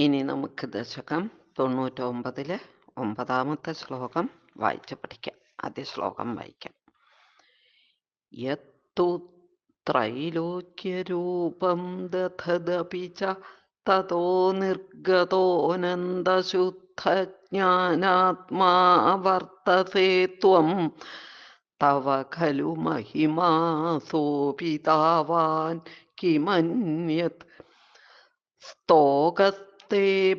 ഇനി നമുക്ക് ദശകം തൊണ്ണൂറ്റൊമ്പതിലെ ഒമ്പതാമത്തെ ശ്ലോകം വായിച്ചു പഠിക്കാം. ആദ്യ ശ്ലോകം വായിക്കാം. യത്തു ത്രൈലോക്യരൂപം ദധദപി തതോ നിർഗതോനന്ദശുദ്ധജ്ഞാനാത്മാ ത്വം തവ ഖലു മഹിമാസോപിതാവാൻ കിമന്യത് സ്തോകസ്തേ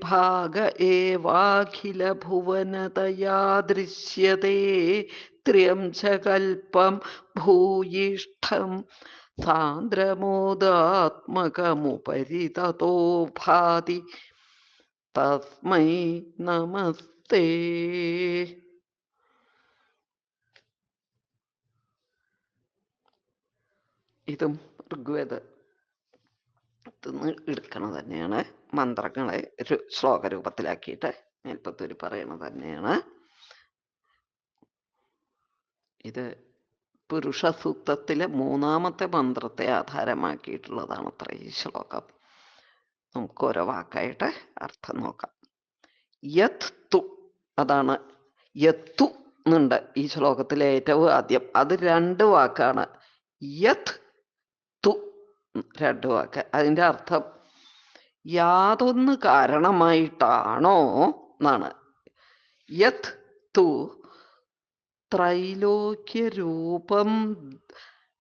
ഭാഗ ഏവാഖില ഭുവനതയാ ദൃശ്യത്തെ ത്രിയം ച കൽപ്പം ഭൂയിഷ്ഠം സാന്ദ്രമോദാത്മകമുപരി തതോ ഭാതി തസ്മൈ നമസ്തേ ഇതും ഋഗ്വേദ നിന്ന് എടുക്കണത് തന്നെയാണ്. മന്ത്രങ്ങളെ ഒരു ശ്ലോക രൂപത്തിലാക്കിയിട്ട് മേൽപ്പത്തൂര് പറയണത് തന്നെയാണ്. ഇത് പുരുഷ സൂക്തത്തിലെ മൂന്നാമത്തെ മന്ത്രത്തെ ആധാരമാക്കിയിട്ടുള്ളതാണ് അത്ര ഈ ശ്ലോകം. നമുക്ക് ഓരോ വാക്കായിട്ട് അർത്ഥം നോക്കാം. യത് തു അതാണ് യത്തു എന്നുണ്ട് ഈ ശ്ലോകത്തിലെ ഏറ്റവും ആദ്യം. അത് രണ്ട് വാക്കാണ്. യത് രണ്ട് വാക്ക് അതിന്റെ അർത്ഥം യാതൊന്ന് കാരണമായിട്ടാണോ എന്നാണ്. യത് തു ത്രൈലോക്യരൂപം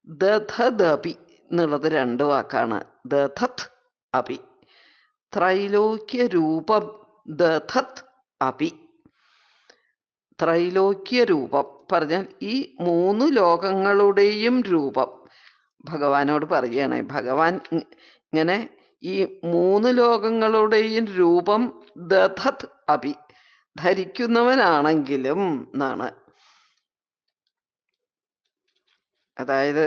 ദധദപി എന്നുള്ളത് രണ്ട് വാക്കാണ്. ദധത് അപി. ത്രൈലോക്യരൂപം ദധത് അപി. ത്രൈലോക്യ രൂപം പറഞ്ഞാൽ ഈ മൂന്ന് ലോകങ്ങളുടെയും രൂപം. ഭഗവാനോട് പറയുകയാണ് ഭഗവാൻ ഇങ്ങനെ ഈ മൂന്ന് ലോകങ്ങളുടെയും രൂപം ദധത് അഭി ധരിക്കുന്നവനാണെങ്കിലും എന്നാണ് അതായത്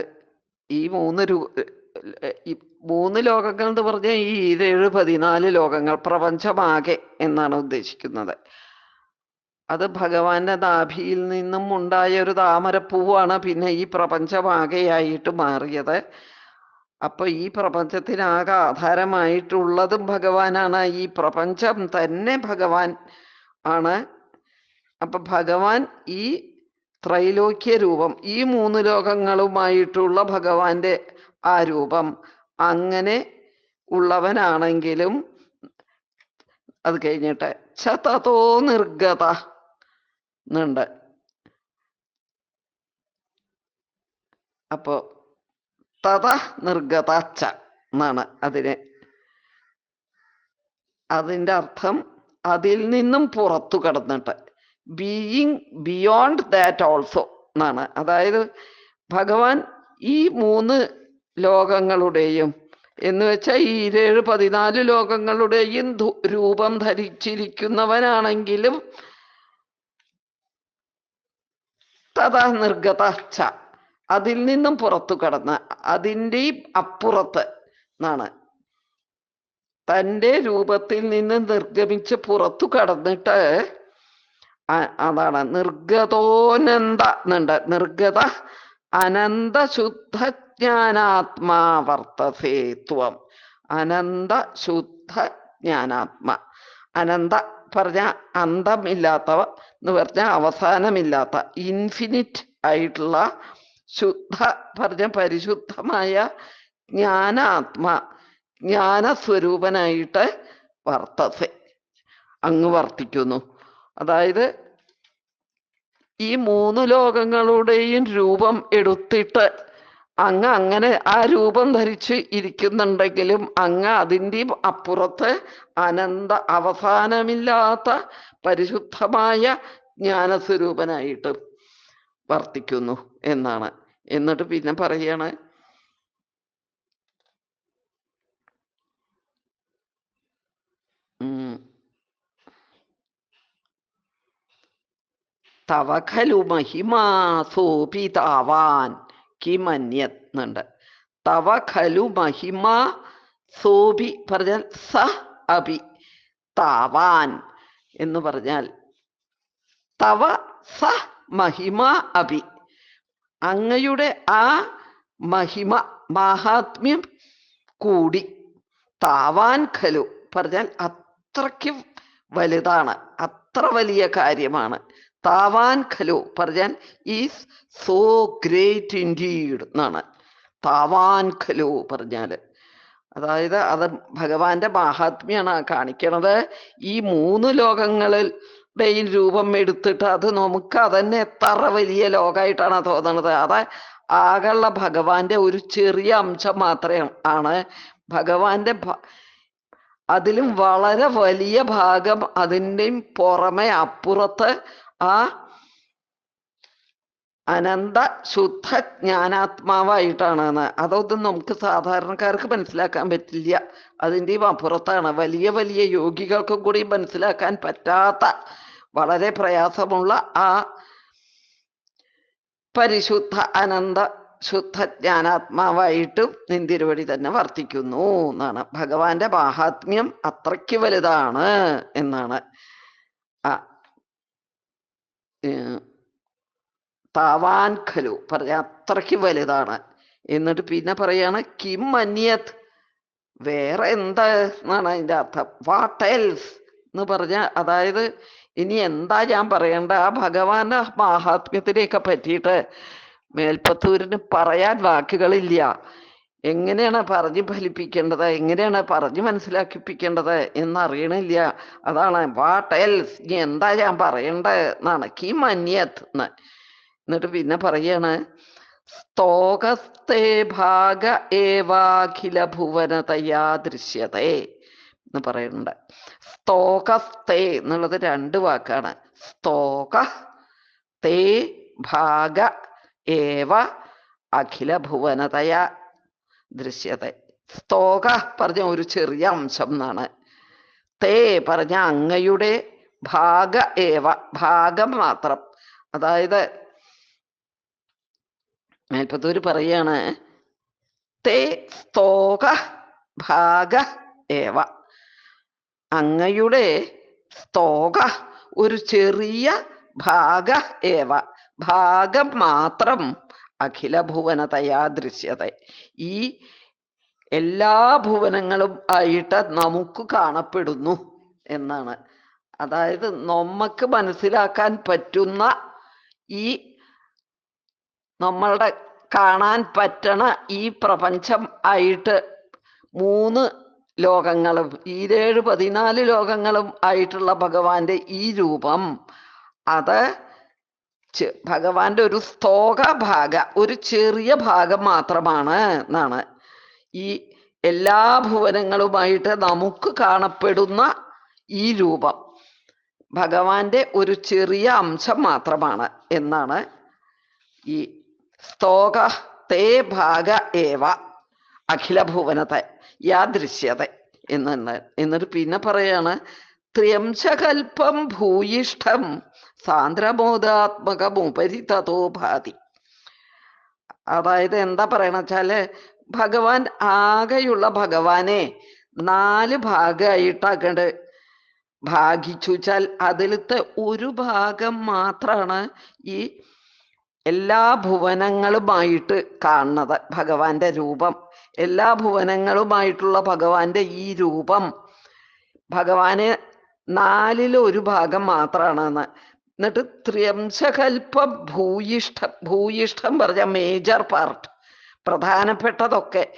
ഈ മൂന്ന് രൂ ഈ മൂന്ന് ലോകങ്ങൾ എന്ന് പറഞ്ഞാൽ ഈ ഈരേഴ് പതിനാല് ലോകങ്ങൾ പ്രപഞ്ചമാകെ എന്നാണ് ഉദ്ദേശിക്കുന്നത്. അത് ഭഗവാന്റെ നാഭിയിൽ നിന്നും ഉണ്ടായ ഒരു താമരപ്പൂവാണ് പിന്നെ ഈ പ്രപഞ്ചമാകെയായിട്ട് മാറിയത്. അപ്പൊ ഈ പ്രപഞ്ചത്തിനാകെ ആധാരമായിട്ടുള്ളതും ഭഗവാനാണ്. ഈ പ്രപഞ്ചം തന്നെ ഭഗവാൻ ആണ്. അപ്പൊ ഭഗവാൻ ഈ ത്രൈലോക്യ രൂപം ഈ മൂന്ന് ലോകങ്ങളുമായിട്ടുള്ള ഭഗവാന്റെ ആ രൂപം അങ്ങനെ ഉള്ളവനാണെങ്കിലും അത് കഴിഞ്ഞിട്ട് ചതതോ നിർഗത എന്നുണ്ട് അപ്പോ തഥ നിർഗത ച എന്നാണ് അതിന്. അതിന്റെ അർത്ഥം അതിൽ നിന്നും പുറത്തു കടന്നിട്ട്. ബീയിങ് ബിയോണ്ട് ദാറ്റ് ഓൾസോ എന്നാണ് അതായത് ഭഗവാൻ ഈ മൂന്ന് ലോകങ്ങളുടെയും എന്ന് വെച്ചാൽ ഈ ഇരുപേഴ് പതിനാല് ലോകങ്ങളുടെയും രൂപം ധരിച്ചിരിക്കുന്നവനാണെങ്കിലും തഥാ ച അതിൽ നിന്നും പുറത്തു കടന്ന് അതിന്റെയും അപ്പുറത്ത് എന്നാണ് തന്റെ രൂപത്തിൽ നിന്ന് നിർഗമിച്ച് പുറത്തു കടന്നിട്ട് അതാണ് നിർഗതോനന്ത എന്നുണ്ട് നിർഗത അനന്ത ശുദ്ധ ജ്ഞാനാത്മാവർത്തസേത്വം അനന്ത ശുദ്ധ ജ്ഞാനാത്മ അനന്ത പറഞ്ഞ അന്തമില്ലാത്തവ എന്ന് പറഞ്ഞ അവസാനമില്ലാത്ത ഇൻഫിനിറ്റ് ആയിട്ടുള്ള ശുദ്ധ പറഞ്ഞ പരിശുദ്ധമായ ജ്ഞാനാത്മ ജ്ഞാനസ്വരൂപനായിട്ട് വർത്തസെ. അങ്ങ് വർത്തിക്കുന്നു. അതായത് ഈ മൂന്ന് ലോകങ്ങളുടെയും രൂപം എടുത്തിട്ട് അങ്ങ് അങ്ങനെ ആ രൂപം ധരിച്ച് ഇരിക്കുന്നുണ്ടെങ്കിലും അങ്ങ് അതിന്റെ അപ്പുറത്ത് അനന്ത അവസാനമില്ലാത്ത പരിശുദ്ധമായ ജ്ഞാനസ്വരൂപനായിട്ട് വർത്തിക്കുന്നു എന്നാണ്. എന്നിട്ട് പിന്നെ പറയാണ് തവ ഖലു മഹിമാസോപി കിമന്യന്നുണ്ട് തവ ഖലു മഹിമ സോബി പറഞ്ഞാൽ സ അഭി താവാൻ എന്ന് പറഞ്ഞാൽ തവ സ മഹിമ അഭി. അങ്ങയുടെ ആ മഹിമ മാഹാത്മ്യം കൂടി താവാൻ ഖലു പറഞ്ഞാൽ അത്രയ്ക്കും വലുതാണ് അത്ര വലിയ കാര്യമാണ്. താവാൻ ഖലു പറഞ്ഞാൽ ഈസ് സോ ഗ്രേറ്റ് ഇൻഡീഡ് എന്നാണ്. താവാൻ ഖലു പറഞ്ഞാൽ. അതായത് അത് ഭഗവാന്റെ മാഹാത്മ്യാണ് കാണിക്കണത്. ഈ മൂന്ന് ലോകങ്ങളിൽ ഡെയിൻ രൂപം എടുത്തിട്ട് അത് നമുക്ക് അതന്നെ എത്ര വലിയ ലോകമായിട്ടാണ് തോന്നണത്. അത് ആകെയുള്ള ഭഗവാന്റെ ഒരു ചെറിയ അംശം മാത്രമേ ആണ്. ഭഗവാന്റെ അതിലും വളരെ വലിയ ഭാഗം അതിന്റെയും പുറമെ അപ്പുറത്ത് ആ അനന്ത ശുദ്ധ ജ്ഞാനാത്മാവായിട്ടാണ് അതൊന്നും നമുക്ക് സാധാരണക്കാർക്ക് മനസ്സിലാക്കാൻ പറ്റില്ല. അതിന്റെയും അപ്പുറത്താണ് വലിയ വലിയ യോഗികൾക്കും കൂടി മനസ്സിലാക്കാൻ പറ്റാത്ത വളരെ പ്രയാസമുള്ള ആ പരിശുദ്ധ അനന്ത ശുദ്ധ ജ്ഞാനാത്മാവായിട്ടും നിന്തിരുവടി തന്നെ വർത്തിക്കുന്നു എന്നാണ്. ഭഗവാന്റെ മാഹാത്മ്യം അത്രയ്ക്ക് വലുതാണ് എന്നാണ്. ആ താവാൻ ഖലു. പറഞ്ഞ അത്രയ്ക്ക് വലുതാണ്. എന്നിട്ട് പിന്നെ പറയാണ് കിം അന്യത്. വേറെ എന്താ എന്നാണ് അതിന്റെ അർത്ഥം. വാട്ട് എൽസ് എന്ന് പറഞ്ഞ അതായത് ഇനി എന്താ ഞാൻ പറയേണ്ട? ആ ഭഗവാന്റെ മാഹാത്മ്യത്തിനെയൊക്കെ പറ്റിയിട്ട് മേൽപ്പത്തൂരിന് പറയാൻ വാക്കുകളില്ല. എങ്ങനെയാണ് പറഞ്ഞ് ഫലിപ്പിക്കേണ്ടത്? എങ്ങനെയാണ് പറഞ്ഞ് മനസ്സിലാക്കിപ്പിക്കേണ്ടത് എന്നറിയണില്ല. അതാണ് വാട്ട് എൽസ് ഇനി എന്താ ഞാൻ പറയേണ്ടത് എന്നാണ്. കീ മന്യത് എന്ന് എന്നിട്ട് പിന്നെ പറയാണ് സ്തോകസ്തേ ഭാഗ ഏവാഖില ഭുവനതയാ ദൃശ്യതേ എന്ന് പറയുന്നുണ്ട്. സ്തോകസ്തേ എന്നുള്ളത് രണ്ട് വാക്കാണ്. സ്തോക തേ ഭാഗ ഏവ അഖില ഭുവനതയാ ദൃശ്യത. സ്തോക പറഞ്ഞ ഒരു ചെറിയ അംശം എന്നാണ്. തേ പറഞ്ഞ അങ്ങയുടെ ഭാഗ ഏവ ഭാഗം മാത്രം. അതായത് മേൽപ്പത്തൂര് പറയാണ് തേ സ്തോക ഭാഗ ഏവ. അങ്ങയുടെ സ്തോക ഒരു ചെറിയ ഭാഗ ഏവ. ഭാഗം മാത്രം അഖില ഭുവനതയാ ദൃശ്യത. ഈ എല്ലാ ഭുവനങ്ങളും ആയിട്ട് നമുക്ക് കാണപ്പെടുന്നു എന്നാണ്. അതായത് നമുക്ക് മനസ്സിലാക്കാൻ പറ്റുന്ന ഈ നമ്മളുടെ കാണാൻ പറ്റണ ഈ പ്രപഞ്ചം ആയിട്ട് മൂന്ന് ലോകങ്ങളും ഈരേഴ് പതിനാല് ലോകങ്ങളും ആയിട്ടുള്ള ഭഗവാന്റെ ഈ രൂപം. അത് ഭഗവാന്റെ ഒരു സ്തോക ഭാഗ ഒരു ചെറിയ ഭാഗം മാത്രമാണ് എന്നാണ്. ഈ എല്ലാ ഭുവനങ്ങളുമായിട്ട് നമുക്ക് കാണപ്പെടുന്ന ഈ രൂപം ഭഗവാന്റെ ഒരു ചെറിയ അംശം മാത്രമാണ് എന്നാണ് ഈ സ്തോക തേ ഭാഗ ഏവ അഖില ഭുവനത്തെ യാദൃശ്യത എന്ന് എന്നിട്ട് പിന്നെ പറയാണ് ത്ര്യംശകൽപ്പം ഭൂയിഷ്ഠം സാന്ദ്രബോധാത്മകമുപരി തതോ ഭാതി. അതായത് എന്താ പറയണ വെച്ചാൽ ഭഗവാൻ ആകെയുള്ള ഭഗവാനെ നാല് ഭാഗമായിട്ട് ഭാഗിച്ചു വെച്ചാൽ അതിലത്തെ ഒരു ഭാഗം മാത്രാണ് ഈ എല്ലാ ഭുവനങ്ങളുമായിട്ട് കാണുന്നത് ഭഗവാന്റെ രൂപം. എല്ലാ ഭുവനങ്ങളുമായിട്ടുള്ള ഭഗവാന്റെ ഈ രൂപം ഭഗവാന് നാലിൽ ഒരു ഭാഗം മാത്രമാണ് എന്നിട്ട് ത്രിയംശകൽപ്പ ഭൂയിഷ്ഠം ഭൂയിഷ്ഠം പറഞ്ഞ മേജർ പാർട്ട് പ്രധാനപ്പെട്ടതൊക്കെ.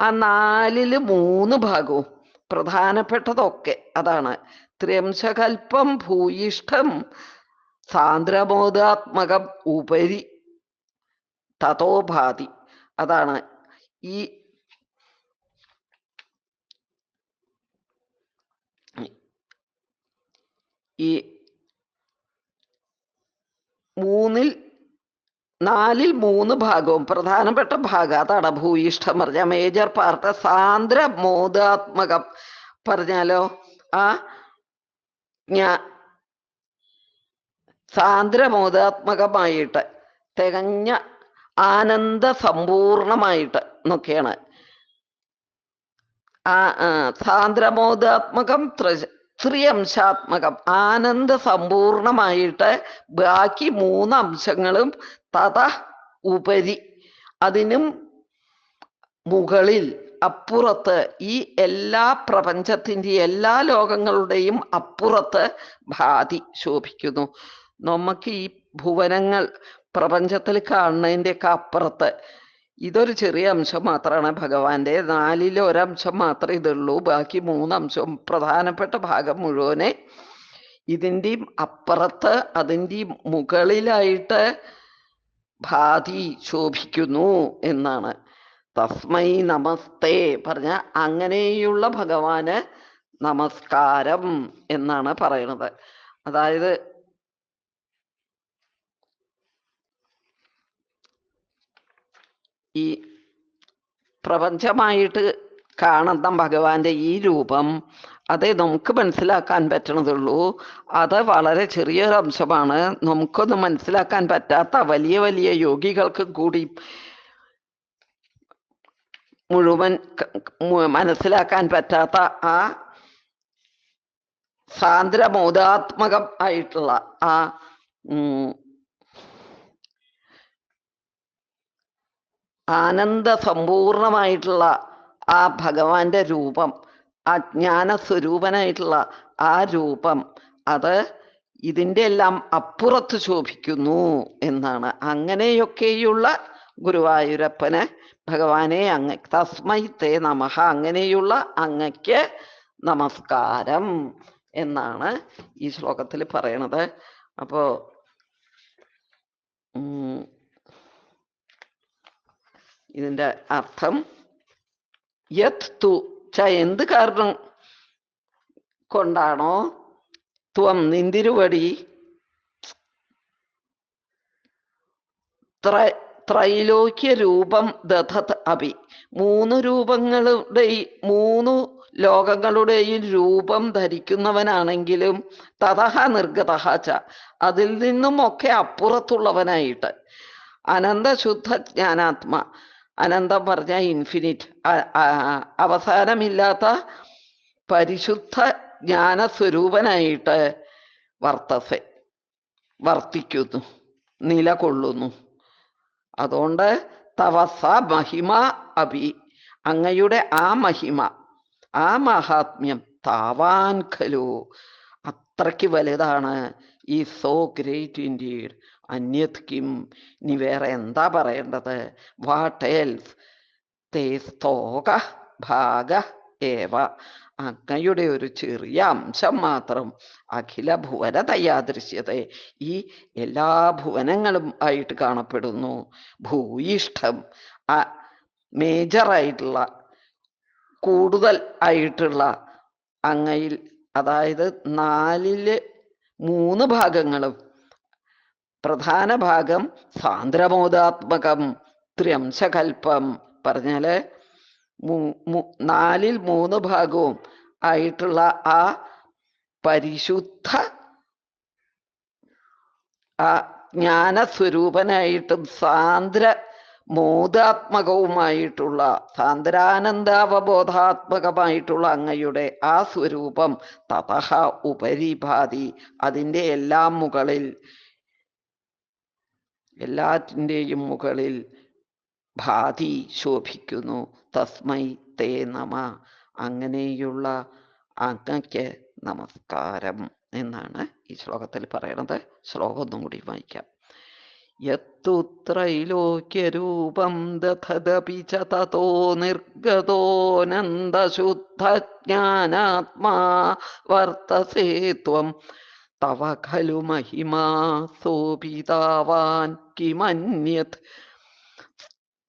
ആ നാലിൽ മൂന്ന് ഭാഗവും പ്രധാനപ്പെട്ടതൊക്കെ അതാണ്. ത്രിയംശകൽപ്പം ഭൂയിഷ്ഠം സാന്ദ്രബോധാത്മകം ഉപരി തഥോപാധി അതാണ്. ഈ ഈ മൂന്നിൽ നാലിൽ മൂന്ന് ഭാഗവും. പ്രധാനപ്പെട്ട ഭാഗം അതാണ് ഭൂയിഷ്ഠം പറഞ്ഞ മേജർ പാർട്ട് സാന്ദ്ര മോദാത്മകം പറഞ്ഞാലോ? ആ ഞാ സാന്ദ്രമോദാത്മകമായിട്ട് തികഞ്ഞ ആനന്ദ സമ്പൂർണമായിട്ട് എന്നൊക്കെയാണ്. ആ സാന്ദ്രമോദാത്മകം സാന്ദ്രമോദാത്മകം ത്രി- ത്രിയംശാത്മകം. ആനന്ദ സമ്പൂർണമായിട്ട് ബാക്കി മൂന്ന് അംശങ്ങളും തത ഉപരി. അതിനും മുകളിൽ അപ്പുറത്ത് ഈ എല്ലാ പ്രപഞ്ചത്തിന്റെ എല്ലാ ലോകങ്ങളുടെയും അപ്പുറത്ത് ഭാതി ശോഭിക്കുന്നു. നമുക്ക് ഈ ഭുവനങ്ങൾ പ്രപഞ്ചത്തിൽ കാണുന്നതിന്റെയൊക്കെ അപ്പുറത്ത് ഇതൊരു ചെറിയ അംശം മാത്രമാണ് ഭഗവാന്റെ. നാലിലെ ഒരംശം മാത്രമേ ഇതുള്ളൂ. ബാക്കി മൂന്നംശം പ്രധാനപ്പെട്ട ഭാഗം മുഴുവനെ ഇതിന്റെയും അപ്പുറത്ത് അതിന്റെയും മുകളിലായിട്ട് ഭാതി ശോഭിക്കുന്നു എന്നാണ്. തസ്മൈ നമസ്തേ പറഞ്ഞ അങ്ങനെയുള്ള ഭഗവാന് നമസ്കാരം എന്നാണ് പറയുന്നത് അതായത് ഈ പ്രപഞ്ചമായിട്ട് കാണുന്ന ഭഗവാന്റെ ഈ രൂപം അതേ നമുക്ക് മനസ്സിലാക്കാൻ പറ്റണതുള്ളൂ. അത് വളരെ ചെറിയൊരു അംശമാണ്. നമുക്കൊന്നും മനസ്സിലാക്കാൻ പറ്റാത്ത വലിയ വലിയ യോഗികൾക്ക് കൂടി മുഴുവൻ മനസ്സിലാക്കാൻ പറ്റാത്ത ആ സാന്ദ്രമോദാത്മകം ആയിട്ടുള്ള ആ ആനന്ദ സമ്പൂർണമായിട്ടുള്ള ആ ഭഗവാന്റെ രൂപം ആ ജ്ഞാന സ്വരൂപനായിട്ടുള്ള ആ രൂപം അത് ഇതിന്റെ എല്ലാം അപ്പുറത്ത് ശോഭിക്കുന്നു എന്നാണ്. അങ്ങനെയൊക്കെയുള്ള ഗുരുവായൂരപ്പന് ഭഗവാനെ അങ്ങ തസ്മൈ തേ നമഃ അങ്ങനെയുള്ള അങ്ങയ്ക്ക് നമസ്കാരം എന്നാണ് ഈ ശ്ലോകത്തിൽ പറയണത്. അപ്പോ ഇതിന്റെ അർത്ഥം യത് തു ച എന്ത് കാരണം കൊണ്ടാണോ? ത്വം നിന്തിരുവടി. ത്ര ത്രൈലോക്യ രൂപം ദധത് അഭി. മൂന്ന് രൂപങ്ങളുടെ മൂന്ന് ലോകങ്ങളുടെയും രൂപം ധരിക്കുന്നവനാണെങ്കിലും തഥഹ നിർഗതഹ ച. അതിൽ നിന്നും ഒക്കെ അപ്പുറത്തുള്ളവനായിട്ട്. അനന്തശുദ്ധ ജ്ഞാനാത്മ. അനന്തം പറഞ്ഞ ഇൻഫിനിറ്റ് അവസാനമില്ലാത്ത പരിശുദ്ധ ജ്ഞാന സ്വരൂപനായിട്ട് വർത്തസെ വർത്തിക്കുന്നു നിലകൊള്ളുന്നു. അതുകൊണ്ട് തവസ മഹിമ അഭി അങ്ങയുടെ ആ മഹിമ ആ മഹാത്മ്യം താവാൻ ഖലു. അത്രയ്ക്ക് വലുതാണ്. ഈ സോ ഗ്രേറ്റ് ഇൻഡീഡ് അന്യത് കിം? ഇനി വേറെ എന്താ പറയേണ്ടത്? വാട്ട് എൽസ് തേ സ്തോക ഭാഗ ഏവ. അങ്ങയുടെ ഒരു ചെറിയ അംശം മാത്രം അഖില ഭുവന തയ്യാദൃശ്യത ഈ എല്ലാ ഭുവനങ്ങളും ആയിട്ട് കാണപ്പെടുന്നു. ഭൂയിഷ്ഠം ആ മേജറായിട്ടുള്ള കൂടുതൽ ആയിട്ടുള്ള അങ്ങയിൽ അതായത് നാലിൽ മൂന്ന് ഭാഗങ്ങളും പ്രധാന ഭാഗം സാന്ദ്രമോദാത്മകം ത്ര്യംശകൽപ്പം പറഞ്ഞാൽ നാലിൽ മൂന്ന് ഭാഗവും ആയിട്ടുള്ള ആ പരിശുദ്ധ ആ ജ്ഞാനസ്വരൂപനായിട്ടും സാന്ദ്ര മോദാത്മകവുമായിട്ടുള്ള സാന്ദ്രാനന്ദാവബോധാത്മകമായിട്ടുള്ള അങ്ങയുടെ ആ സ്വരൂപം തതഹ ഉപരിഭാതി അതിന്റെ എല്ലാം മുകളിൽ എല്ലാറ്റിന്റെയും മുകളിൽ ഭാതി ശോഭിക്കുന്നു. തസ്മൈ തേ നമ. അങ്ങനെയുള്ള അങ്ങയ്ക്ക് നമസ്കാരം എന്നാണ് ഈ ശ്ലോകത്തിൽ പറയണത് ശ്ലോകം ഒന്നും കൂടി വായിക്കാം. യത്തുത്രൈലോക്യരൂപം ദോ ച തതോ നിർഗതോനന്ദശുദ്ധജ്ഞാനാത്മാ വർത്തസേ ത്വം തവ ഖലു മഹിമാ സോപിതാവാൻ കിമന്യത്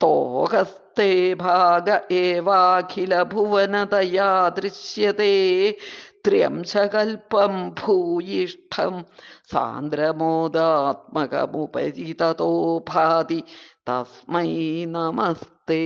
തോഹസ്തേ ഭാഗ ഏവാഖില ഭുവനതയാ ദൃശ്യത്തെ ത്ര്യംശകൽപ്പം ഭൂയിഷ്ഠം സാന്ദ്രമോദാത്മകമുപരി തതോ ഭാതി തസ്മൈ നമസ്തേ